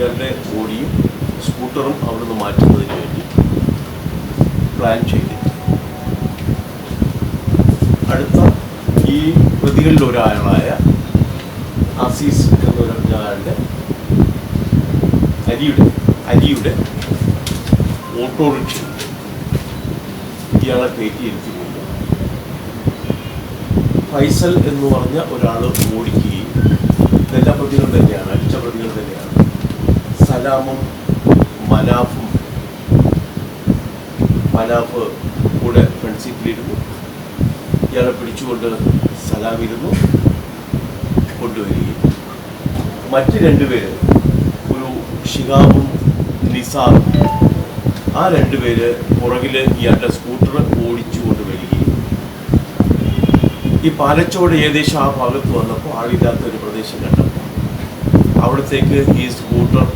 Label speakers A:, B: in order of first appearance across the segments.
A: ഇയാളുടെ ബോഡിയും സ്കൂട്ടറും അവിടുന്ന് മാറ്റുന്നതിന് വേണ്ടി പ്ലാൻ ചെയ്തു. അടുത്ത ഈ പ്രതികളിൽ ഒരാളായ അസീസ് എന്നൊരാളുടെ അരിയുടെ അരിയുടെ ഓട്ടോറിക്ഷ ഇയാളെ കയറ്റിയിരുത്തിക്കൊണ്ട് ഫൈസൽ എന്ന് പറഞ്ഞ ഒരാൾ ഓടിക്കുകയും ഇതെല്ലാം പ്രതികൾ തന്നെയാണ് അടിച്ച പ്രതികൾ തന്നെയാണ്. സലാമും മനാഫും മനാഫ് കൂടെ ഫ്രണ്ട് സീറ്റിലിരുന്നു ഇയാളെ പിടിച്ചുകൊണ്ട് സലാമിരുന്നു. കൊണ്ടുവരികയും. മറ്റ് രണ്ടുപേര് ഒരു ഷിഹാബും നിസാറും ആ രണ്ടുപേര് പുറകിൽ ഇയാളുടെ സ്കൂട്ടർ ഓടിച്ചു കൊണ്ടുവരികയും. ഈ പാലച്ചോട് ഏകദേശം ആ ഭാഗത്ത് വന്നപ്പോൾ ആളില്ലാത്ത ഒരു പ്രദേശം കണ്ടപ്പോൾ അവിടത്തേക്ക് ഈ സ്കൂട്ടർ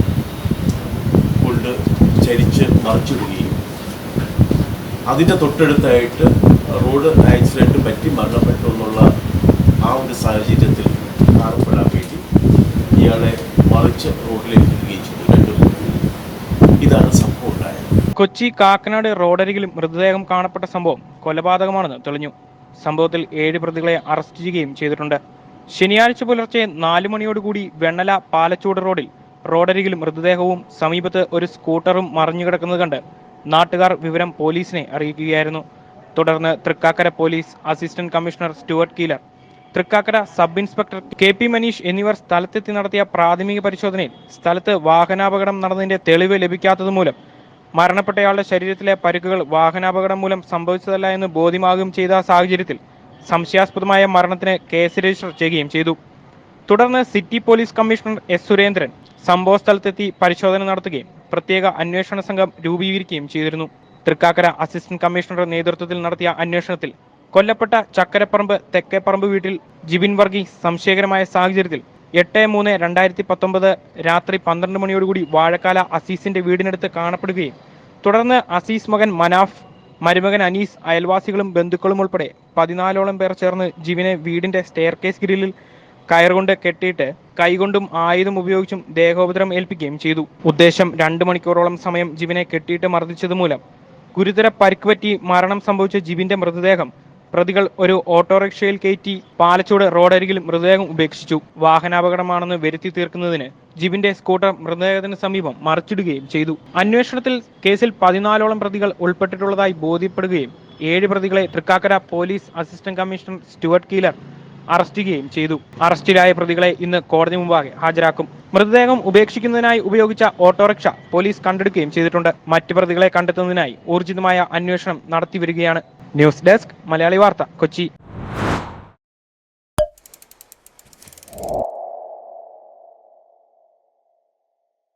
A: ചരിച്ച് മറിച്ചിടുകയും അതിന്റെ തൊട്ടടുത്തായിട്ട് റോഡ് ആക്സിഡന്റ് പറ്റി മരണപ്പെട്ടു എന്നുള്ള ആ ഒരു സാഹചര്യത്തിൽ കാണപ്പെടാൻ വേണ്ടി ഇയാളെ മറിച്ച് റോഡിലേക്ക് ഇടുകയും ചെയ്തു രണ്ടു ഇതാണ് സംഭവം ഉണ്ടായത്.
B: കൊച്ചി കാക്കനാട് റോഡരികിലും മൃതദേഹം കാണപ്പെട്ട സംഭവം കൊലപാതകമാണെന്ന് തെളിഞ്ഞു. സംഭവത്തിൽ ഏഴ് പ്രതികളെ അറസ്റ്റ് ചെയ്യുകയും ചെയ്തിട്ടുണ്ട്. ശനിയാഴ്ച പുലർച്ചെ നാലു മണിയോടുകൂടി വെണ്ണല പാലച്ചൂട് റോഡിൽ റോഡരികിൽ മൃതദേഹവും സമീപത്ത് ഒരു സ്കൂട്ടറും മറിഞ്ഞുകിടക്കുന്നത് കണ്ട് നാട്ടുകാർ വിവരം പോലീസിനെ അറിയിക്കുകയായിരുന്നു. തുടർന്ന് Thrikkakara police assistant commissioner Stuart Keeler Thrikkakara sub inspector K P Maneesh എന്നിവർ സ്ഥലത്തെത്തി നടത്തിയ പ്രാഥമിക പരിശോധനയിൽ സ്ഥലത്ത് വാഹനാപകടം നടന്നതിന്റെ തെളിവ് ലഭിക്കാത്തതുമൂലം മരണപ്പെട്ടയാളുടെ ശരീരത്തിലെ പരിക്കുകൾ വാഹനാപകടം മൂലം സംഭവിച്ചതല്ല എന്ന് ബോധ്യമാകുകയും ചെയ്ത സാഹചര്യത്തിൽ സംശയാസ്പദമായ മരണത്തിന് കേസ് രജിസ്റ്റർ ചെയ്യുകയും ചെയ്തു. തുടർന്ന് city police commissioner S Surendran സംഭവ സ്ഥലത്തെത്തി പരിശോധന നടത്തുകയും പ്രത്യേക അന്വേഷണ സംഘം രൂപീകരിക്കുകയും ചെയ്തിരുന്നു. തൃക്കാക്കര അസിസ്റ്റന്റ് കമ്മീഷണറുടെ നേതൃത്വത്തിൽ നടത്തിയ അന്വേഷണത്തിൽ കൊല്ലപ്പെട്ട ചക്കരപ്പറമ്പ് തെക്കേപ്പറമ്പ് വീട്ടിൽ ജിബിൻ വർഗീസ് സംശയകരമായ സാഹചര്യത്തിൽ എട്ട് മൂന്ന് രണ്ടായിരത്തി പത്തൊമ്പത് രാത്രി പന്ത്രണ്ട് മണിയോടുകൂടി വാഴക്കാല അസീസിന്റെ വീടിനടുത്ത് കാണപ്പെടുകയും തുടർന്ന് അസീസ് മകൻ മനാഫ് മരുമകൻ അനീസ് അയൽവാസികളും ബന്ധുക്കളും ഉൾപ്പെടെ പതിനാലോളം പേർ ചേർന്ന് ജിവിനെ വീടിന്റെ സ്റ്റെയർ കേസ് ഗ്രില്ലിൽ കയറുകൊണ്ട് കെട്ടിയിട്ട് കൈകൊണ്ടും ആയുധം ഉപയോഗിച്ചും ദേഹോപദ്രം ഏൽപ്പിക്കുകയും ചെയ്തു. ഉദ്ദേശം രണ്ട് മണിക്കൂറോളം സമയം ജിവിനെ കെട്ടിയിട്ട് മർദ്ദിച്ചത് മൂലം ഗുരുതര പരിക്ക് പറ്റി മരണം സംഭവിച്ച ജിബിന്റെ മൃതദേഹം പ്രതികൾ ഒരു ഓട്ടോറിക്ഷയിൽ കയറ്റി പാലച്ചൂട് റോഡരികിൽ മൃതദേഹം ഉപേക്ഷിച്ചു. വാഹനാപകടമാണെന്ന് വരുത്തി തീർക്കുന്നതിന് ജിബിന്റെ സ്കൂട്ടർ മൃതദേഹത്തിന് സമീപം മറിച്ചിടുകയും ചെയ്തു. അന്വേഷണത്തിൽ കേസിൽ പതിനാലോളം പ്രതികൾ ഉൾപ്പെട്ടിട്ടുള്ളതായി ബോധ്യപ്പെടുകയും ഏഴ് പ്രതികളെ Thrikkakara police assistant commissioner Stuart Keeler arrest ചെയ്യുകയും ചെയ്തു. അറസ്റ്റിലായ പ്രതികളെ ഇന്ന് കോടതി മുമ്പാകെ ഹാജരാക്കും. മൃതദേഹം ഉപേക്ഷിക്കുന്നതിനായി ഉപയോഗിച്ച ഓട്ടോറിക്ഷ പോലീസ് കണ്ടെടുക്കുകയും ചെയ്തിട്ടുണ്ട്. മറ്റു പ്രതികളെ കണ്ടെത്തുന്നതിനായി ഊർജിതമായ അന്വേഷണം നടത്തി വരികയാണ് ന്യൂസ് ഡെസ്ക് മലയാളി വാർത്ത കൊച്ചി.